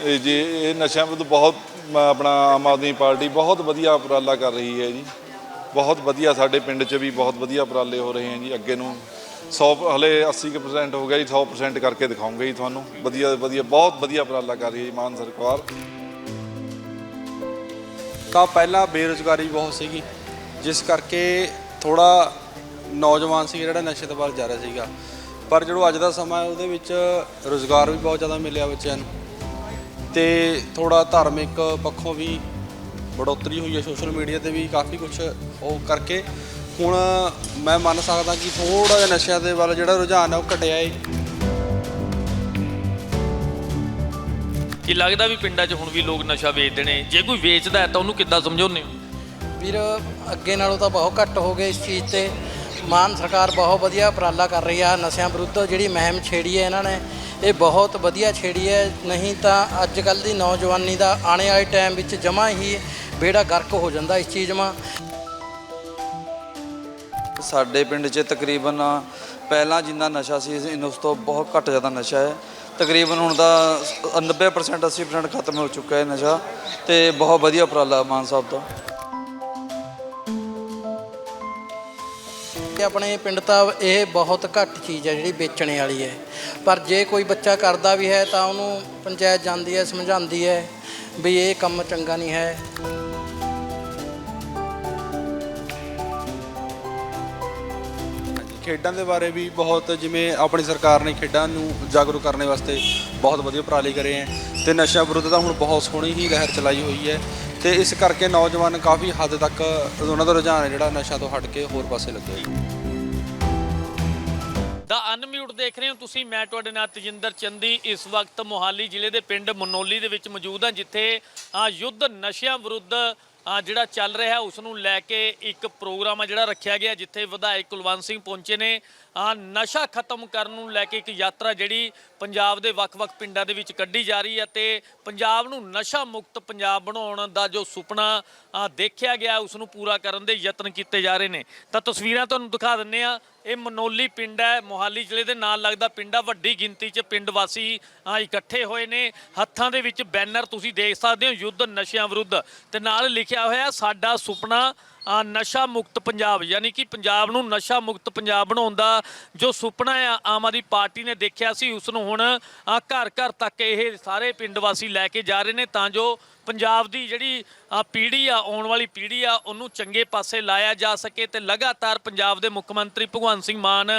ਇਹ ਜੀ, ਇਹ ਨਸ਼ਿਆਂ ਵਿਰੁੱਧ ਬਹੁਤ ਆਪਣਾ ਆਮ ਆਦਮੀ ਪਾਰਟੀ ਬਹੁਤ ਵਧੀਆ ਉਪਰਾਲਾ ਕਰ ਰਹੀ ਹੈ ਜੀ। ਬਹੁਤ ਵਧੀਆ ਸਾਡੇ ਪਿੰਡ 'ਚ ਵੀ ਬਹੁਤ ਵਧੀਆ ਉਪਰਾਲੇ ਹੋ ਰਹੇ ਹੈ ਜੀ, ਅੱਗੇ ਨੂੰ 100 ਹਲੇ 80% ਹੋ ਗਿਆ ਜੀ 100% ਕਰਕੇ ਦਿਖਾਉਂਗੇ ਜੀ ਤੁਹਾਨੂੰ। ਵਧੀਆ ਵਧੀਆ, ਬਹੁਤ ਵਧੀਆ ਉਪਰਾਲਾ ਕਰ ਰਹੀ ਹੈ ਜੀ ਮਾਨ ਸਰਕਾਰ। ਤਾਂ ਪਹਿਲਾਂ ਬੇਰੁਜ਼ਗਾਰੀ ਬਹੁਤ ਸੀਗੀ, ਜਿਸ ਕਰਕੇ ਥੋੜਾ ਨੌਜਵਾਨ ਸੀ ਜਿਹੜਾ ਨਸ਼ੇ ਤੋਂ ਵੱਲ ਜਾ ਰਿਹਾ ਸੀਗਾ। ਪਰ ਜਿਹੜਾ ਅੱਜ ਦਾ ਸਮਾਂ ਉਹਦੇ ਵਿੱਚ ਰੋਜ਼ਗਾਰ ਵੀ ਬਹੁਤ ਜ਼ਿਆਦਾ ਮਿਲਿਆ ਬੱਚਿਆਂ ਨੂੰ। ਤੇ ਥੋੜਾ ਧਾਰਮਿਕ ਪੱਖੋਂ ਵੀ ਬੜੋਤਰੀ ਹੋਈ ਹੈ ਸੋਸ਼ਲ ਮੀਡੀਆ ਤੇ ਵੀ ਕਾਫੀ ਕੁਝ ਉਹ ਕਰਕੇ। ਹੁਣ ਮੈਂ ਮੰਨ ਸਕਦਾ ਕਿ ਥੋੜਾ ਜਿਹਾ ਨਸ਼ਿਆਂ ਦੇ ਵੱਲ ਜਿਹੜਾ ਰੁਝਾਨ ਹੈ ਉਹ ਘਟਿਆ ਹੈ ਕੀ ਲੱਗਦਾ ਵੀ ਪਿੰਡਾਂ 'ਚ ਹੁਣ ਵੀ ਲੋਕ ਨਸ਼ਾ ਵੇਚਦੇ ਨੇ? ਜੇ ਕੋਈ ਵੇਚਦਾ ਹੈ ਤਾਂ ਉਹਨੂੰ ਕਿੱਦਾਂ ਸਮਝਾਉਂਦੇ ਹੋ? ਵੀਰ ਅੱਗੇ ਨਾਲੋਂ ਤਾਂ ਬਹੁਤ ਘੱਟ ਹੋ ਗਏ ਇਸ ਚੀਜ਼ ਤੇ। ਮਾਨ ਸਰਕਾਰ ਬਹੁਤ ਵਧੀਆ ਉਪਰਾਲਾ ਕਰ ਰਹੀ ਆ ਨਸ਼ਿਆਂ ਵਿਰੁੱਧ। ਜਿਹੜੀ ਮੁਹਿੰਮ ਛੇੜੀ ਹੈ ਇਹਨਾਂ ਨੇ ਇਹ ਬਹੁਤ ਵਧੀਆ ਛੇੜੀ ਹੈ। ਨਹੀਂ ਤਾਂ ਅੱਜ ਕੱਲ ਦੀ ਨੌਜਵਾਨੀ ਦਾ ਆਉਣੇ ਵਾਲੇ ਟਾਈਮ ਵਿੱਚ ਜਮਾ ਹੀ ਬੇੜਾ ਗਰਕ ਹੋ ਜਾਂਦਾ ਇਸ ਚੀਜ਼ ਮਾ। ਸਾਡੇ ਪਿੰਡ 'ਚ ਤਕਰੀਬਨ ਪਹਿਲਾਂ ਜਿੰਨਾ ਨਸ਼ਾ ਸੀ ਇਸ- ਉਸ ਤੋਂ ਬਹੁਤ ਘੱਟ ਜ਼ਿਆਦਾ ਨਸ਼ਾ ਹੈ। ਤਕਰੀਬਨ ਹੁਣ ਤਾਂ 90% 80% ਖਤਮ ਹੋ ਚੁੱਕਾ ਹੈ ਨਸ਼ਾ ਤੇ ਬਹੁਤ ਵਧੀਆ ਉਪਰਾਲਾ ਮਾਨ ਸਾਹਿਬ ਦਾ। ਕਿ ਆਪਣੇ ਪਿੰਡ ਤਾਂ ਇਹ ਬਹੁਤ ਘੱਟ ਚੀਜ਼ ਹੈ ਜਿਹੜੀ ਵੇਚਣੇ ਵਾਲੀ ਹੈ। ਪਰ ਜੇ ਕੋਈ ਬੱਚਾ ਕਰਦਾ ਵੀ ਹੈ ਤਾਂ ਉਹਨੂੰ ਪੰਚਾਇਤ ਜਾਂਦੀ ਹੈ, ਸਮਝਾਉਂਦੀ ਹੈ ਵੀ ਇਹ ਕੰਮ ਚੰਗਾ ਨਹੀਂ ਹੈ। ਖੇਡਾਂ ਦੇ ਬਾਰੇ ਵੀ ਬਹੁਤ ਜਿਵੇਂ ਆਪਣੀ ਸਰਕਾਰ ਨੇ ਖੇਡਾਂ ਨੂੰ ਜਾਗਰੂਕ ਕਰਨ ਵਾਸਤੇ ਬਹੁਤ ਵਧੀਆ ਉਪਰਾਲੇ ਕਰੇ ਹੈ। ਤੇ ਨਸ਼ਾ ਵਿਰੁੱਧ ਤਾਂ ਹੁਣ ਬਹੁਤ ਸੋਹਣੀ ਹੀ ਲਹਿਰ ਚਲਾਈ ਹੋਈ ਹੈ। ਤੇ ਇਸ ਕਰਕੇ ਨੌਜਵਾਨ ਕਾਫੀ ਹੱਦ ਤੱਕ ਉਹਨਾਂ ਦਾ ਰੁਝਾਨ ਹੈ ਜਿਹੜਾ ਨਸ਼ਾ ਤੋਂ ਹਟ ਕੇ ਹੋਰ ਪਾਸੇ ਲੱਗਿਆ ਦਾ ਅਨਮਿਊਟ ਦੇਖ ਰਹੇ ਹੋ ਤੁਸੀਂ, ਮੈਂ ਤੁਹਾਡੇ ਨਾਲ ਤਜਿੰਦਰ ਚੰਦੀ, ਇਸ ਵਕਤ ਮੋਹਾਲੀ ਜ਼ਿਲ੍ਹੇ ਦੇ ਪਿੰਡ ਮਨੋਲੀ ਦੇ ਵਿੱਚ ਮੌਜੂਦ ਹਾਂ, ਜਿੱਥੇ ਯੁੱਧ ਨਸ਼ਿਆਂ ਵਿਰੁੱਧ ਜਿਹੜਾ ਚੱਲ ਰਿਹਾ ਉਸ ਨੂੰ ਲੈ ਕੇ ਇੱਕ ਪ੍ਰੋਗਰਾਮ ਆ ਜਿਹੜਾ ਰੱਖਿਆ ਗਿਆ, ਜਿੱਥੇ ਵਿਧਾਇਕ ਕੁਲਵੰਤ ਸਿੰਘ ਪਹੁੰਚੇ ਨੇ। ਨਸ਼ਾ ਖਤਮ ਕਰਨ ਨੂੰ ਲੈ ਕੇ ਇੱਕ ਯਾਤਰਾ ਜਿਹੜੀ ਪੰਜਾਬ ਦੇ ਵੱਖ-ਵੱਖ ਪਿੰਡਾਂ ਦੇ ਵਿੱਚ ਕੱਢੀ ਜਾ ਰਹੀ ਹੈ ਤੇ ਪੰਜਾਬ ਨੂੰ ਨਸ਼ਾ ਮੁਕਤ ਪੰਜਾਬ ਬਣਾਉਣ ਦਾ ਜੋ ਸੁਪਨਾ ਦੇਖਿਆ ਗਿਆ ਉਸ ਨੂੰ ਪੂਰਾ ਕਰਨ ਦੇ ਯਤਨ ਕੀਤੇ ਜਾ ਰਹੇ ਨੇ। ਤਾਂ ਤਸਵੀਰਾਂ ਤੁਹਾਨੂੰ ਦਿਖਾ ਦਿੰਨੇ ਆ ਇਹ ਮਨੋਲੀ ਪਿੰਡ ਹੈ, ਮੋਹਾਲੀ ਜ਼ਿਲ੍ਹੇ ਦੇ ਨਾਲ ਲੱਗਦਾ ਪਿੰਡ ਆ। ਵੱਡੀ ਗਿਣਤੀ 'ਚ ਪਿੰਡ ਵਾਸੀ ਇਕੱਠੇ ਹੋਏ ਨੇ। ਹੱਥਾਂ ਦੇ ਵਿੱਚ ਬੈਨਰ ਤੁਸੀਂ ਦੇਖ ਸਕਦੇ ਹੋ, ਯੁੱਧ ਨਸ਼ਿਆਂ ਵਿਰੁੱਧ। ਤੇ ਨਾਲ ਲਿਖਿਆ ਹੋਇਆ, ਸਾਡਾ ਸੁਪਨਾ ਨਸ਼ਾ ਮੁਕਤ ਪੰਜਾਬ ਯਾਨੀ ਕਿ ਪੰਜਾਬ ਨੂੰ ਨਸ਼ਾ ਮੁਕਤ ਪੰਜਾਬ ਬਣਾਉਣ ਦਾ ਜੋ ਸੁਪਨਾ ਆ ਆਮ ਆਦਮੀ ਪਾਰਟੀ ਨੇ ਦੇਖਿਆ ਸੀ ਉਸ ਨੂੰ ਹੁਣ ਆ ਘਰ ਘਰ ਤੱਕ ਇਹ ਸਾਰੇ ਪਿੰਡ ਵਾਸੀ ਲੈ ਕੇ ਜਾ ਰਹੇ ਨੇ ਤਾਂ ਜੋ ਪੰਜਾਬ ਦੀ ਜਿਹੜੀ ਆ ਪੀੜ੍ਹੀ ਆ ਆਉਣ ਵਾਲੀ ਪੀੜ੍ਹੀ ਆ ਉਹਨੂੰ ਚੰਗੇ ਪਾਸੇ ਲਾਇਆ ਜਾ ਸਕੇ ਤੇ ਲਗਾਤਾਰ ਪੰਜਾਬ ਦੇ ਮੁੱਖ ਮੰਤਰੀ ਭਗਵੰਤ ਸਿੰਘ ਮਾਨ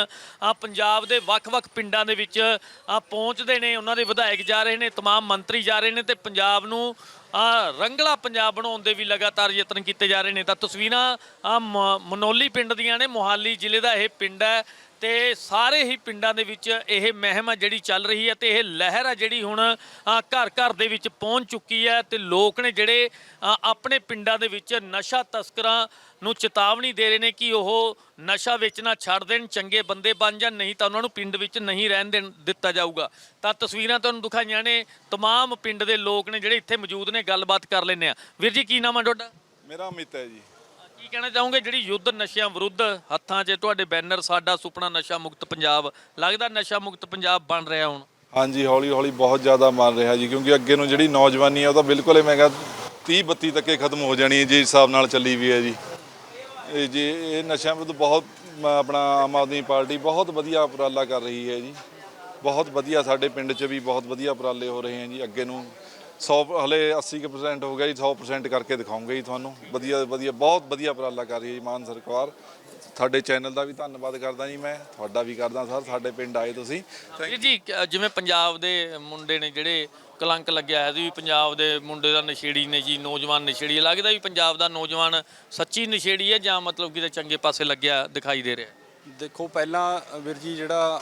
ਆ ਪੰਜਾਬ ਦੇ ਵੱਖ-ਵੱਖ ਪਿੰਡਾਂ ਦੇ ਵਿੱਚ ਆ ਪਹੁੰਚਦੇ ਨੇ ਉਹਨਾਂ ਦੇ ਵਿਧਾਇਕ ਜਾ ਰਹੇ ਨੇ तमाम ਮੰਤਰੀ ਜਾ ਰਹੇ ਨੇ ਤੇ ਪੰਜਾਬ ਨੂੰ ਆ ਰੰਗਲਾ ਪੰਜਾਬ ਬਣਾਉਣ ਦੇ ਵੀ ਲਗਾਤਾਰ ਯਤਨ ਕੀਤੇ ਜਾ ਰਹੇ ਨੇ। ਤਾਂ ਤਸਵੀਰਾਂ ਆ ਮਨੋਲੀ ਪਿੰਡ ਦੀਆਂ ਨੇ। ਮੋਹਾਲੀ ਜ਼ਿਲ੍ਹੇ ਦਾ ਇਹ ਪਿੰਡ ਹੈ। ਤੇ ਸਾਰੇ ਹੀ ਪਿੰਡਾਂ ਦੇ ਵਿੱਚ ਇਹ ਮਹਿਮ ਆ ਜਿਹੜੀ ਚੱਲ ਰਹੀ ਹੈ ਤੇ ਇਹ ਲਹਿਰ ਆ ਜਿਹੜੀ ਹੁਣ ਘਰ ਘਰ ਦੇ ਵਿੱਚ ਪਹੁੰਚ ਚੁੱਕੀ ਹੈ ਤੇ ਲੋਕ ਨੇ ਜਿਹੜੇ ਅ, ਆਪਣੇ ਪਿੰਡਾਂ ਦੇ ਵਿੱਚ ਨਸ਼ਾ ਤਸਕਰਾਂ ਨੂੰ ਚੇਤਾਵਨੀ ਦੇ ਰਹੇ ਨੇ ਕਿ ਉਹ ਨਸ਼ਾ ਵੇਚਣਾ ਛੱਡ ਦੇਣ ਚੰਗੇ ਬੰਦੇ ਬਣ ਜਾਣ ਨਹੀਂ ਤਾਂ ਉਹਨਾਂ ਨੂੰ ਪਿੰਡ ਵਿੱਚ ਨਹੀਂ ਰਹਿਣ ਦੇਣ ਦਿੱਤਾ ਜਾਊਗਾ ਤਾਂ ਤਸਵੀਰਾਂ ਤੁਹਾਨੂੰ ਦਿਖਾਈਆਂ ਨੇ तमाम ਪਿੰਡ ਦੇ ਲੋਕ ਨੇ ਜਿਹੜੇ ਇੱਥੇ ਮੌਜੂਦ ਨੇ ਗੱਲਬਾਤ ਕਰ ਲੈਂਦੇ ਆ ਵੀਰ ਜੀ ਕੀ ਨਾਮ ਆ ਤੁਹਾਡਾ ਮੇਰਾ ਅਮਿਤ ਹੈ ਜੀ ਕੀ ਕਹਿਣਾ ਚਾਹੋਗੇ? ਜਿਹੜੀ ਯੁੱਧ ਨਸ਼ਿਆਂ ਵਿਰੁੱਧ ਹੱਥਾਂ 'ਚ ਤੁਹਾਡੇ ਬੈਨਰ ਸਾਡਾ ਸੁਪਨਾ ਨਸ਼ਾ ਮੁਕਤ ਪੰਜਾਬ ਲੱਗਦਾ ਨਸ਼ਾ ਮੁਕਤ ਪੰਜਾਬ ਬਣ ਰਿਹਾ ਹੁਣ? ਹਾਂਜੀ ਹੌਲੀ ਹੌਲੀ ਬਹੁਤ ਜ਼ਿਆਦਾ ਮੰਨ ਰਿਹਾ ਜੀ ਕਿਉਂਕਿ ਅੱਗੇ ਨੂੰ ਜਿਹੜੀ ਨੌਜਵਾਨੀ ਹੈ ਉਹ ਤਾਂ ਬਿਲਕੁਲ ਹੀ ਮੈਂ ਕਿਹਾ 30 32 ਤੱਕੇ ਖਤਮ ਹੋ ਜਾਣੀ ਹੈ ਜੀ ਇਸ ਹਿਸਾਬ ਨਾਲ ਚੱਲੀ ਵੀ ਹੈ ਜੀ। ਇਹ ਜੀ ਇਹ ਨਸ਼ਿਆਂ ਵਿਰੁੱਧ ਬਹੁਤ ਮ, ਆਪਣਾ ਆਮ ਆਦਮੀ ਪਾਰਟੀ ਬਹੁਤ ਵਧੀਆ ਉਪਰਾਲਾ ਕਰ ਰਹੀ ਹੈ ਜੀ। ਬਹੁਤ ਵਧੀਆ ਸਾਡੇ ਪਿੰਡ 'ਚ ਵੀ ਬਹੁਤ ਵਧੀਆ ਉਪਰਾਲੇ ਹੋ ਰਹੇ ਹੈ ਜੀ ਅੱਗੇ ਨੂੰ 100 ਹਲੇ 80% ਹੋ ਗਿਆ ਜੀ 100% ਕਰਕੇ ਦਿਖਾਉਂਗੇ ਜੀ ਤੁਹਾਨੂੰ। ਵਧੀਆ ਵਧੀਆ ਬਹੁਤ ਵਧੀਆ ਉਪਰਾਲਾ ਕਰ ਰਹੀ ਹੈ ਜੀ ਮਾਨ ਸਰਕਾਰ। ਤੁਹਾਡੇ ਚੈਨਲ ਦਾ ਵੀ ਧੰਨਵਾਦ ਕਰਦਾ ਜੀ ਮੈਂ ਤੁਹਾਡਾ ਵੀ ਕਰਦਾ ਸਰ ਸਾਡੇ ਪਿੰਡ ਆਏ ਤੁਸੀਂ। ਜੀ ਕ- ਜਿਵੇਂ ਪੰਜਾਬ ਦੇ ਮੁੰਡੇ ਨੇ ਜਿਹੜੇ ਕਲੰਕ ਲੱਗਿਆ ਹੈ ਵੀ ਪੰਜਾਬ ਦੇ ਮੁੰਡੇ ਦਾ ਨਸ਼ੇੜੀ ਨੇ ਜੀ ਨੌਜਵਾਨ ਨਸ਼ੇੜੀ ਹੈ। ਲੱਗਦਾ ਵੀ ਪੰਜਾਬ ਦਾ ਨੌਜਵਾਨ ਸੱਚੀ ਨਸ਼ੇੜੀ ਹੈ ਜਾਂ ਮਤਲਬ ਕਿਤੇ ਚੰਗੇ ਪਾਸੇ ਲੱਗਿਆ ਦਿਖਾਈ ਦੇ ਰਿਹਾ ਦੇਖੋ ਪਹਿਲਾਂ ਵੀਰ ਜੀ ਜਿਹੜਾ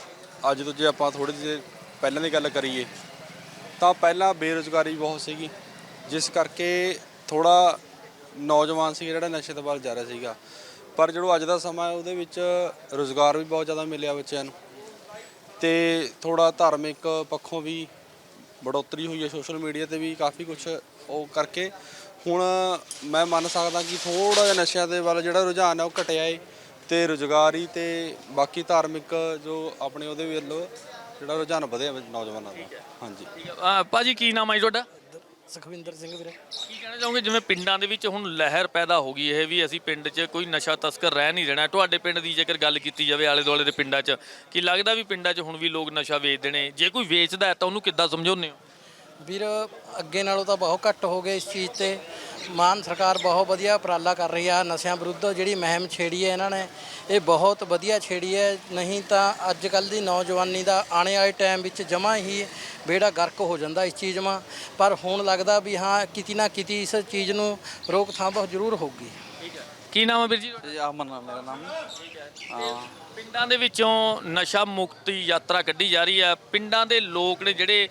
ਅੱਜ ਤੋਂ ਜੇ ਆਪਾਂ ਥੋੜੇ ਜਿਹੇ ਪਹਿਲਾਂ ਦੀ ਗੱਲ ਕਰੀਏ ਤਾਂ ਪਹਿਲਾਂ ਬੇਰੁਜ਼ਗਾਰੀ ਬਹੁਤ ਸੀਗੀ, ਜਿਸ ਕਰਕੇ ਥੋੜਾ ਨੌਜਵਾਨ ਸੀ ਜਿਹੜਾ ਨਸ਼ੇ ਦੇ ਵੱਲ ਜਾ ਰਿਹਾ ਸੀਗਾ। ਪਰ ਜਿਹੜਾ ਅੱਜ ਦਾ ਸਮਾਂ ਹੈ, ਉਹਦੇ ਵਿੱਚ ਰੋਜ਼ਗਾਰ ਵੀ ਬਹੁਤ ਜ਼ਿਆਦਾ ਮਿਲਿਆ ਬੱਚਿਆਂ ਨੂੰ। ਤੇ ਥੋੜਾ ਧਾਰਮਿਕ ਪੱਖੋਂ ਵੀ ਬੜੋਤਰੀ ਹੋਈ ਹੈ ਸੋਸ਼ਲ ਮੀਡੀਆ ਤੇ ਵੀ ਕਾਫੀ ਕੁਝ ਉਹ ਕਰਕੇ। ਹੁਣ ਮੈਂ ਮੰਨ ਸਕਦਾ ਕਿ ਥੋੜਾ ਜਿਹਾ ਨਸ਼ਿਆਂ ਦੇ ਵੱਲ ਜਿਹੜਾ ਰੁਝਾਨ ਹੈ, ਉਹ ਘਟਿਆ ਏ। ਤੇ ਰੁਜ਼ਗਾਰੀ ਤੇ ਬਾਕੀ ਧਾਰਮਿਕ ਜੋ ਆਪਣੇ ਉਹਦੇ ਵੱਲੋਂ ਜਿਹੜਾ ਰੁਝਾਨ ਵਧਿਆ ਵਾ ਨੌਜਵਾਨਾਂ ਦਾ। ਹਾਂਜੀ। ਅਹ ਭਾਜੀ ਕੀ ਨਾਮ ਹੈ ਜੀ ਤੁਹਾਡਾ? ਸੁਖਵਿੰਦਰ ਸਿੰਘ ਵੀਰੇ। ਕੀ ਕਹਿਣਾ ਚਾਹੋਗੇ? ਜਿਵੇਂ ਪਿੰਡਾਂ ਦੇ ਵਿੱਚ ਹੁਣ ਲਹਿਰ ਪੈਦਾ ਹੋ ਗਈ ਇਹ ਵੀ ਅਸੀਂ ਪਿੰਡ 'ਚ ਕੋਈ ਨਸ਼ਾ ਤਸਕਰ ਰਹਿ ਨਹੀਂ ਰਹਿਣਾ। ਤੁਹਾਡੇ ਪਿੰਡ ਦੀ ਜੇਕਰ ਗੱਲ ਕੀਤੀ ਜਾਵੇ ਆਲੇ ਦੁਆਲੇ ਦੇ ਪਿੰਡਾਂ 'ਚ ਕੀ ਲੱਗਦਾ ਵੀ ਪਿੰਡਾਂ 'ਚ ਹੁਣ ਵੀ ਲੋਕ ਨਸ਼ਾ ਵੇਚਦੇ ਨੇ? ਜੇ ਕੋਈ ਵੇਚਦਾ ਹੈ ਤਾਂ ਉਹਨੂੰ ਕਿੱਦਾਂ ਸਮਝਾਉਂਦੇ ਹੋ? ਵੀਰ ਅੱਗੇ ਨਾਲੋਂ ਤਾਂ ਬਹੁਤ ਘੱਟ ਹੋ ਗਏ ਇਸ ਚੀਜ਼ ਤੇ। ਮਾਨ ਸਰਕਾਰ ਬਹੁਤ ਵਧੀਆ ਉਪਰਾਲਾ ਕਰ ਰਹੀ ਆ ਨਸ਼ਿਆਂ ਵਿਰੁੱਧ ਜਿਹੜੀ ਮੁਹਿੰਮ ਛੇੜੀ ਹੈ ਇਹਨਾਂ ਨੇ ਇਹ ਬਹੁਤ ਵਧੀਆ ਛੇੜੀ ਹੈ। ਨਹੀਂ ਤਾਂ ਅੱਜ ਕੱਲ ਦੀ ਨੌਜਵਾਨੀ ਦਾ ਆਉਣੇ ਵਾਲੇ ਟਾਈਮ ਵਿੱਚ ਜਮਾ ਹੀ ਬੇੜਾ ਗਰਕ ਹੋ ਜਾਂਦਾ ਇਸ ਚੀਜ਼ ਮਾ। ਪਰ ਹੁਣ ਲੱਗਦਾ ਵੀ ਹਾਂ ਕਿਤੇ ਨਾ ਕਿਤੇ ਇਸ ਚੀਜ਼ ਨੂੰ ਰੋਕਥਾਮ ਬਹੁਤ ਜ਼ਰੂਰ ਹੋਊਗੀ। ਕੀ ਨਾਮ ਹੈ ਵੀਰ ਜੀ ਅਮਨ ਮੇਰਾ ਨਾਮ। ਹਾਂ। ਪਿੰਡਾਂ ਦੇ ਵਿੱਚੋਂ ਨਸ਼ਾ ਮੁਕਤੀ ਯਾਤਰਾ ਕੱਢੀ ਜਾ ਰਹੀ ਹੈ। ਪਿੰਡਾਂ ਦੇ ਲੋਕ ਨੇ ਜਿਹੜੇ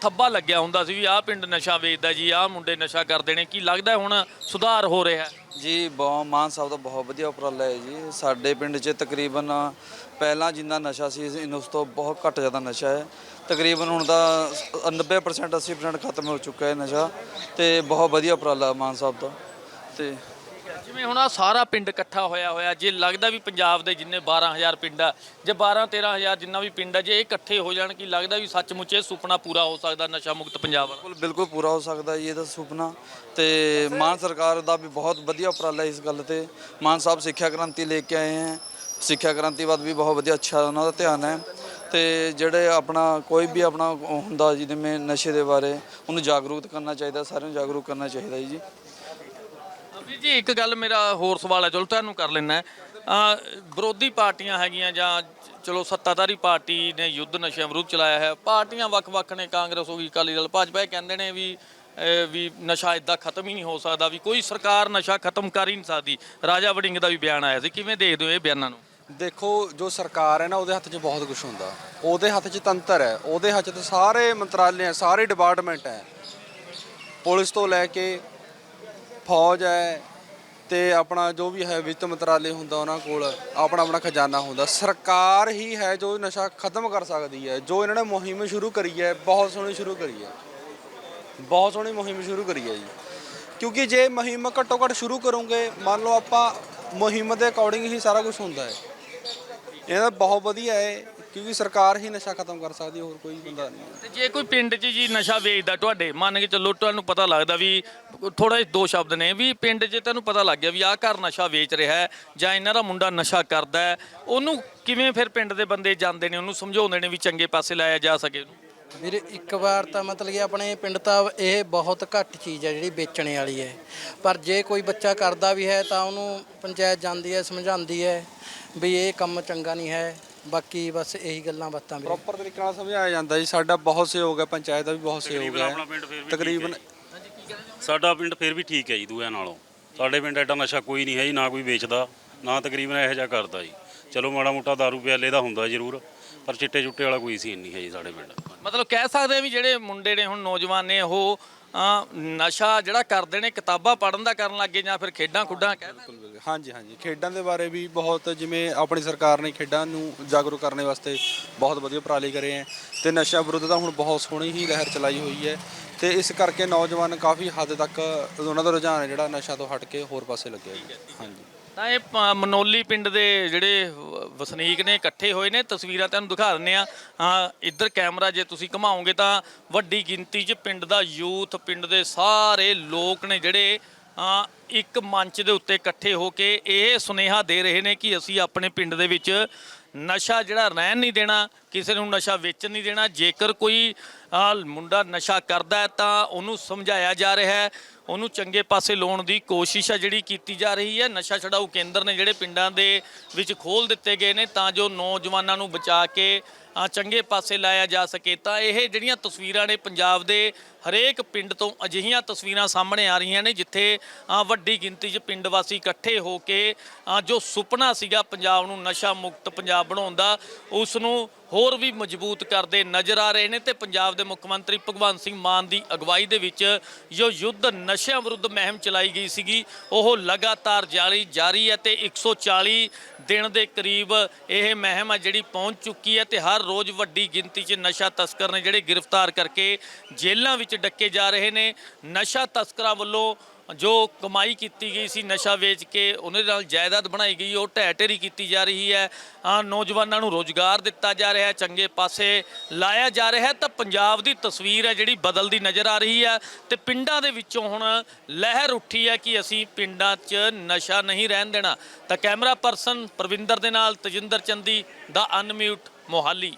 ਥੱਬਾ ਲੱਗਿਆ ਹੁੰਦਾ ਸੀ ਵੀ ਆਹ ਪਿੰਡ ਨਸ਼ਾ ਵੇਚਦਾ ਜੀ, ਆਹ ਮੁੰਡੇ ਨਸ਼ਾ ਕਰਦੇ ਨੇ। ਕੀ ਲੱਗਦਾ ਹੁਣ ਸੁਧਾਰ ਹੋ ਰਿਹਾ ਹੈ? ਜੀ, ਬਹੁਤ ਮਾਨ ਸਾਹਿਬ ਦਾ ਬਹੁਤ ਵਧੀਆ ਉਪਰਾਲਾ ਹੈ ਜੀ। ਸਾਡੇ ਪਿੰਡ 'ਚ ਤਕਰੀਬਨ ਪਹਿਲਾਂ ਜਿੰਨਾ ਨਸ਼ਾ ਸੀ ਇਸ- ਉਸ ਤੋਂ ਬਹੁਤ ਘੱਟ ਜ਼ਿਆਦਾ ਨਸ਼ਾ ਹੈ। ਤਕਰੀਬਨ ਹੁਣ ਤਾਂ 90% 80% ਖਤਮ ਹੋ ਚੁੱਕਾ ਹੈ ਨਸ਼ਾ ਤੇ ਬਹੁਤ ਵਧੀਆ ਉਪਰਾਲਾ ਮਾਨ ਸਾਹਿਬ ਦਾ। ਤੇ ਜਿਵੇਂ ਹੁਣ ਆ ਸਾਰਾ ਪਿੰਡ ਇਕੱਠਾ ਹੋਇਆ ਹੋਇਆ, ਜੇ ਲੱਗਦਾ ਵੀ ਪੰਜਾਬ ਦੇ ਜਿੰਨੇ 12000 ਪਿੰਡ ਆ, ਜੇ 12 13000 ਜਿੰਨਾ ਵੀ ਪਿੰਡ ਆ, ਜੇ ਇਹ ਇਕੱਠੇ ਹੋ ਜਾਣ, ਕੀ ਲੱਗਦਾ ਵੀ ਸੱਚਮੁੱਚ ਇਹ ਸੁਪਨਾ ਪੂਰਾ ਹੋ ਸਕਦਾ, ਨਸ਼ਾ ਮੁਕਤ ਪੰਜਾਬ ਬਿਲਕੁਲ ਬਿਲਕੁਲ ਪੂਰਾ ਹੋ ਸਕਦਾ ਜੀ ਇਹਦਾ ਸੁਪਨਾ। ਤੇ ਮਾਨ ਸਰਕਾਰ ਦਾ ਵੀ ਬਹੁਤ ਵਧੀਆ ਉਪਰਾਲਾ ਇਸ ਗੱਲ ਤੇ। ਮਾਨ ਸਾਹਿਬ ਸਿੱਖਿਆ ਕ੍ਰਾਂਤੀ ਲੈ ਕੇ ਆਏ ਹੈ। ਸਿੱਖਿਆ ਕ੍ਰਾਂਤੀ ਬਾਅਦ ਵੀ ਬਹੁਤ ਵਧੀਆ, ਅੱਛਾ ਉਹਨਾਂ ਦਾ ਧਿਆਨ ਹੈ। ਤੇ ਜਿਹੜੇ ਆਪਣਾ, ਕੋਈ ਵੀ ਆਪਣਾ ਉਹ ਹੁੰਦਾ, ਜਿਵੇਂ ਨਸ਼ੇ ਦੇ ਬਾਰੇ, ਉਹਨੂੰ ਜਾਗਰੂਕ ਕਰਨਾ ਚਾਹੀਦਾ, ਸਾਰਿਆਂ ਨੂੰ ਜਾਗਰੂਕ ਕਰਨਾ ਚਾਹੀਦਾ ਜੀ। ਵੀਰ ਜੀ, ਇੱਕ ਗੱਲ ਮੇਰਾ ਹੋਰ ਸਵਾਲ ਹੈ, ਚਲੋ ਤੁਹਾਨੂੰ ਕਰ ਲੈਣਾ ਵਿਰੋਧੀ ਪਾਰਟੀਆਂ ਹੈਗੀਆਂ ਜਾਂ ਚਲੋ ਸੱਤਾਧਾਰੀ ਪਾਰਟੀ ਨੇ ਯੁੱਧ ਨਸ਼ਿਆਂ ਵਿਰੁੱਧ ਚਲਾਇਆ ਹੈ, ਪਾਰਟੀਆਂ ਵੱਖ-ਵੱਖ ਨੇ, ਕਾਂਗਰਸ ਹੋ ਗਈ, ਅਕਾਲੀ ਦਲ, ਭਾਜਪਾ, ਇਹ ਕਹਿੰਦੇ ਨੇ ਵੀ ਵੀ ਨਸ਼ਾ ਇਦਾਂ ਖਤਮ ਹੀ ਨਹੀਂ ਹੋ ਸਕਦਾ, ਵੀ ਕੋਈ ਸਰਕਾਰ ਨਸ਼ਾ ਖਤਮ ਕਰ ਹੀ ਨਹੀਂ ਸਕਦੀ। ਰਾਜਾ ਵੜਿੰਗ ਦਾ ਵੀ ਬਿਆਨ ਆਇਆ ਸੀ, ਕਿਵੇਂ ਦੇਖਦੇ ਹੋ ਇਹ ਬਿਆਨਾਂ ਨੂੰ? ਦੇਖੋ, ਜੋ ਸਰਕਾਰ ਹੈ ਨਾ, ਉਹਦੇ ਹੱਥ 'ਚ ਬਹੁਤ ਕੁਝ ਹੁੰਦਾ। ਉਹਦੇ ਹੱਥ 'ਚ ਤੰਤਰ ਹੈ, ਉਹਦੇ ਹੱਥ 'ਚ ਸਾਰੇ ਮੰਤਰਾਲੇ ਹੈ, ਸਾਰੇ ਡਿਪਾਰਟਮੈਂਟ ਹੈ। ਪੁਲਿਸ ਤੋਂ ਲੈ ਕੇ ਫੌਜ ਹੈ ਤੇ ਆਪਣਾ ਜੋ ਵੀ ਹੈ ਵਿੱਤ ਮੰਤਰਾਲੇ ਹੁੰਦਾ ਉਹਨਾਂ ਕੋਲ, ਆਪਣਾ ਆਪਣਾ ਖਜ਼ਾਨਾ ਹੁੰਦਾ। ਸਰਕਾਰ ਹੀ ਹੈ ਜੋ ਨਸ਼ਾ ਖਤਮ ਕਰ ਸਕਦੀ ਹੈ, ਜੋ ਇਹਨਾਂ ਨੇ ਮੁਹਿੰਮ ਸ਼ੁਰੂ ਕਰੀ ਹੈ, ਬਹੁਤ ਸੋਹਣੀ ਸ਼ੁਰੂ ਕਰੀ ਹੈ। ਬਹੁਤ ਸੋਹਣੀ ਮੁਹਿੰਮ ਸ਼ੁਰੂ ਕਰੀ ਹੈ ਜੀ। ਕਿਉਂਕਿ ਜੇ ਮੁਹਿੰਮ ਘੱਟੋ ਘੱਟ ਸ਼ੁਰੂ ਕਰੋਗੇ, ਮੰਨ ਲਓ ਆਪਾਂ ਮੁਹਿੰਮ ਦੇ ਅਕੋਰਡਿੰਗ ਹੀ ਸਾਰਾ ਕੁਝ ਹੁੰਦਾ ਹੈ। ਇਹਦਾ ਬਹੁਤ ਵਧੀਆ ਹੈ। ਕਿਉਂਕਿ ਸਰਕਾਰ ਹੀ ਨਸ਼ਾ ਖਤਮ ਕਰ ਸਕਦੀ ਹੈ, ਹੋਰ ਕੋਈ ਬੰਦਾ ਨਹੀਂ ਤੇ ਜੇ ਕੋਈ ਪਿੰਡ 'ਚ ਜੀ ਨਸ਼ਾ ਵੇਚਦਾ ਤੁਹਾਡੇ ਮੰਨ ਕੇ ਚੱਲੋ ਤੁਹਾਨੂੰ ਪਤਾ ਲੱਗਦਾ ਵੀ ਥੋੜਾ ਜਿਹਾ ਦੋ ਸ਼ਬਦ ਨੇ ਵੀ ਪਿੰਡ 'ਚ ਤੁਹਾਨੂੰ ਪਤਾ ਲੱਗ ਗਿਆ ਵੀ ਆਹ ਘਰ ਨਸ਼ਾ ਵੇਚ ਰਿਹਾ ਹੈ ਜਾਂ ਇਹਨਾਂ ਦਾ ਮੁੰਡਾ ਨਸ਼ਾ ਕਰਦਾ ਹੈ ਉਹਨੂੰ ਕਿਵੇਂ ਫਿਰ ਪਿੰਡ ਦੇ ਬੰਦੇ ਜਾਂਦੇ ਨੇ ਉਹਨੂੰ ਸਮਝਾਉਂਦੇ ਨੇ ਵੀ ਚੰਗੇ ਪਾਸੇ ਲਾਇਆ ਜਾ ਸਕੇ ਉਹਨੂੰ? ਵੀਰੇ ਇੱਕ ਵਾਰ ਤਾਂ ਮਤਲਬ ਕਿ ਆਪਣੇ ਪਿੰਡ ਤਾਂ ਇਹ ਬਹੁਤ ਘੱਟ ਚੀਜ਼ ਹੈ ਜਿਹੜੀ ਵੇਚਣੇ ਵਾਲੀ ਹੈ। ਪਰ ਜੇ ਕੋਈ ਬੱਚਾ ਕਰਦਾ ਵੀ ਹੈ ਤਾਂ ਉਹਨੂੰ ਪੰਚਾਇਤ ਜਾਂਦੀ ਹੈ ਸਮਝਾਉਂਦੀ ਹੈ ਵੀ ਇਹ ਕੰਮ ਚੰਗਾ ਨਹੀਂ ਹੈ। ਬਾਕੀ ਬਸ ਇਹੀ ਗੱਲਾਂ ਬਾਤਾਂ ਵੀਰੇ। ਪ੍ਰੋਪਰ ਤਰੀਕੇ ਨਾਲ ਸਮਝਾਇਆ ਜਾਂਦਾ ਜੀ। ਸਾਡਾ ਬਹੁਤ ਸਹਿਯੋਗ ਹੈ ਪੰਚਾਇਤ ਦਾ ਵੀ ਬਹੁਤ ਸਹਿਯੋਗ ਹੈ। ਆਪਣਾ ਪਿੰਡ ਫਿਰ ਵੀ ਤਕਰੀਬਨ ਸਾਡਾ ਪਿੰਡ ਫਿਰ ਵੀ ਠੀਕ ਹੈ ਜੀ ਦੂਆਂ ਨਾਲੋਂ। ਸਾਡੇ ਪਿੰਡ ਐਡਾ ਨਸ਼ਾ ਕੋਈ ਨਹੀਂ ਹੈ ਜੀ ਨਾ ਕੋਈ ਵੇਚਦਾ ਨਾ ਤਕਰੀਬਨ ਇਹੋ ਜਿਹਾ ਕਰਦਾ ਜੀ। ਚਲੋ ਮਾੜਾ ਮੋਟਾ ਦਾਰੂ ਪਿਆਲੇ ਦਾ ਹੁੰਦਾ ਜ਼ਰੂਰ ਪਰ ਚਿੱਟੇ ਚੁੱਟੇ ਵਾਲਾ ਕੋਈ ਸੀ ਨਹੀਂ ਹੈ ਜੀ ਸਾਡੇ ਪਿੰਡ। ਮਤਲਬ ਕਹਿ ਸਕਦੇ ਆ ਵੀ ਜਿਹੜੇ ਮੁੰਡੇ ਨੇ ਹੁਣ ਨੌਜਵਾਨ ਨੇ ਉਹ ਨਸ਼ਾ ਜਿਹੜਾ ਕਰਦੇ ਨੇ ਕਿਤਾਬਾਂ ਪੜ੍ਹਨ ਦਾ ਕਰਨ ਲੱਗੇ ਜਾਂ ਫਿਰ ਖੇਡਾਂ ਖੁੱਡਾਂ ਕਹਿ ਸਕਦੇ ਹਾਂਜੀ ਹਾਂਜੀ। ਖੇਡਾਂ ਦੇ ਬਾਰੇ ਵੀ ਬਹੁਤ ਜਿਵੇਂ ਆਪਣੀ ਸਰਕਾਰ ਨੇ ਖੇਡਾਂ ਨੂੰ ਜਾਗਰੂਕ ਕਰਨ ਵਾਸਤੇ ਬਹੁਤ ਵਧੀਆ ਉਪਰਾਲੇ ਕਰੇ ਹੈ ਤੇ ਨਸ਼ਾ ਵਿਰੁੱਧ ਤਾਂ ਹੁਣ ਬਹੁਤ ਸੋਹਣੀ ਹੀ ਲਹਿਰ ਚਲਾਈ ਹੋਈ ਹੈ ਤੇ ਇਸ ਕਰਕੇ ਨੌਜਵਾਨ ਕਾਫੀ ਹੱਦ ਤੱਕ ਉਹਨਾਂ ਦਾ ਰੁਝਾਨ ਹੈ ਜਿਹੜਾ ਨਸ਼ਾ ਤੋਂ ਹਟ ਕੇ ਹੋਰ ਪਾਸੇ ਲੱਗਿਆ ਜੀ। ਹਾਂਜੀ। ਤਾਂ ਇਹ ਪ- ਮਨੋਲੀ ਪਿੰਡ ਦੇ ਜਿਹੜੇ ਵਸਨੀਕ ਨੇ, ਇਕੱਠੇ ਹੋਏ ਨੇ, ਤਸਵੀਰਾਂ ਤੁਹਾਨੂੰ ਦਿਖਾ ਦਿੰਨੇ ਆ ਹਾਂ, ਇੱਧਰ ਕੈਮਰਾ ਜੇ ਤੁਸੀਂ ਘੁਮਾਓਗੇ ਤਾਂ ਵੱਡੀ ਗਿਣਤੀ 'ਚ ਪਿੰਡ ਦਾ ਯੂਥ, ਪਿੰਡ ਦੇ ਸਾਰੇ ਲੋਕ ਨੇ ਜਿਹੜੇ ਇੱਕ ਮੰਚ ਦੇ ਉੱਤੇ ਇਕੱਠੇ ਹੋ ਕੇ ਇਹ ਸੁਨੇਹਾ ਦੇ ਰਹੇ ਨੇ ਕਿ ਅਸੀਂ ਆਪਣੇ ਪਿੰਡ ਦੇ ਵਿੱਚ ਨਸ਼ਾ ਜਿਹੜਾ ਰਹਿਣ ਨਹੀਂ ਦੇਣਾ, ਕਿਸੇ ਨੂੰ ਨਸ਼ਾ ਵੇਚਣ ਨਹੀਂ ਦੇਣਾ। ਜੇਕਰ ਕੋਈ ਮੁੰਡਾ ਨਸ਼ਾ ਕਰਦਾ ਹੈ ਤਾਂ ਉਹਨੂੰ ਸਮਝਾਇਆ ਜਾ ਰਿਹਾ ਹੈ। ਉਹਨੂੰ ਚੰਗੇ ਪਾਸੇ ਲਾਉਣ ਦੀ ਕੋਸ਼ਿਸ਼ ਆ ਜਿਹੜੀ ਕੀਤੀ ਜਾ ਰਹੀ ਹੈ। ਨਸ਼ਾ ਛਡਾਊ ਕੇਂਦਰ ਨੇ ਜਿਹੜੇ ਪਿੰਡਾਂ ਦੇ ਵਿੱਚ ਖੋਲ ਦਿੱਤੇ ਗਏ ਨੇ, ਤਾਂ ਜੋ ਨੌਜਵਾਨਾਂ ਨੂੰ ਬਚਾ ਕੇ ਚੰਗੇ ਪਾਸੇ ਲਾਇਆ ਜਾ ਸਕੇ। ਤਾਂ ਇਹ ਜਿਹੜੀਆਂ ਤਸਵੀਰਾਂ ਨੇ ਪੰਜਾਬ ਦੇ ਹਰੇਕ ਪਿੰਡ ਤੋਂ ਅਜਿਹੀਆਂ ਤਸਵੀਰਾਂ ਸਾਹਮਣੇ ਆ ਰਹੀਆਂ ਨੇ, ਜਿੱਥੇ ਵੱਡੀ ਗਿਣਤੀ 'ਚ ਪਿੰਡ ਵਾਸੀ ਇਕੱਠੇ ਹੋ ਕੇ ਜੋ ਸੁਪਨਾ ਸੀਗਾ ਪੰਜਾਬ ਨੂੰ ਨਸ਼ਾ ਮੁਕਤ ਪੰਜਾਬ ਬਣਾਉਣ ਦਾ ਉਸ ਨੂੰ ਹੋਰ ਵੀ ਮਜ਼ਬੂਤ ਕਰਦੇ ਨਜ਼ਰ ਆ ਰਹੇ ਨੇ ਤੇ ਪੰਜਾਬ ਦੇ ਮੁੱਖ ਮੰਤਰੀ ਭਗਵੰਤ ਸਿੰਘ ਮਾਨ ਦੀ ਅਗਵਾਈ ਦੇ ਵਿੱਚ ਜੋ ਯੁੱਧ ਨਸ਼ਿਆਂ ਵਿਰੁੱਧ ਮਹਿਮ ਚਲਾਈ ਗਈ ਸੀਗੀ, ਉਹ ਲਗਾਤਾਰ ਜਾਰੀ ਜਾਰੀ ਹੈ ਤੇ 140 ਦਿਨ ਦੇ ਕਰੀਬ ਇਹ ਮਹਿਮ ਆ ਜਿਹੜੀ ਪਹੁੰਚ ਚੁੱਕੀ ਹੈ ਤੇ ਹਰ ਰੋਜ਼ ਵੱਡੀ ਗਿਣਤੀ 'ਚ ਨਸ਼ਾ ਤਸਕਰ ਨੇ ਜਿਹੜੇ ਗ੍ਰਿਫਤਾਰ ਕਰਕੇ ਜੇਲ੍ਹਾਂ ਵਿੱਚ ਡੱਕੇ ਜਾ ਰਹੇ ਨੇ। ਨਸ਼ਾ ਤਸਕਰਾਂ ਵੱਲੋਂ ਜੋ ਕਮਾਈ ਕੀਤੀ ਗਈ ਸੀ ਨਸ਼ਾ ਵੇਚ ਕੇ, ਉਹਦੇ ਨਾਲ ਜਾਇਦਾਦ ਬਣਾਈ ਗਈ, ਉਹ ਢਹਿ ਢੇਰੀ ਕੀਤੀ ਜਾ ਰਹੀ ਹੈ। ਆ ਨੌਜਵਾਨਾਂ ਨੂੰ ਰੋਜ਼ਗਾਰ ਦਿੱਤਾ ਜਾ ਰਿਹਾ ਹੈ, ਚੰਗੇ ਪਾਸੇ ਲਾਇਆ ਜਾ ਰਿਹਾ ਤਾਂ ਪੰਜਾਬ ਦੀ ਤਸਵੀਰ ਹੈ ਜਿਹੜੀ ਬਦਲਦੀ ਨਜ਼ਰ ਆ ਰਹੀ ਹੈ ਤੇ ਪਿੰਡਾਂ ਦੇ ਵਿੱਚੋਂ ਹੁਣ ਲਹਿਰ ਉੱਠੀ ਹੈ ਕਿ ਅਸੀਂ ਪਿੰਡਾਂ 'ਚ ਨਸ਼ਾ ਨਹੀਂ ਰਹਿਣ ਦੇਣਾ। ਤਾਂ ਕੈਮਰਾ ਪਰਸਨ ਪ੍ਰਵਿੰਦਰ ਦੇ ਨਾਲ ਤਜਿੰਦਰ ਚੰਦੀ ਦਾ ਅਨਮਿਊਟ ਮੋਹਾਲੀ।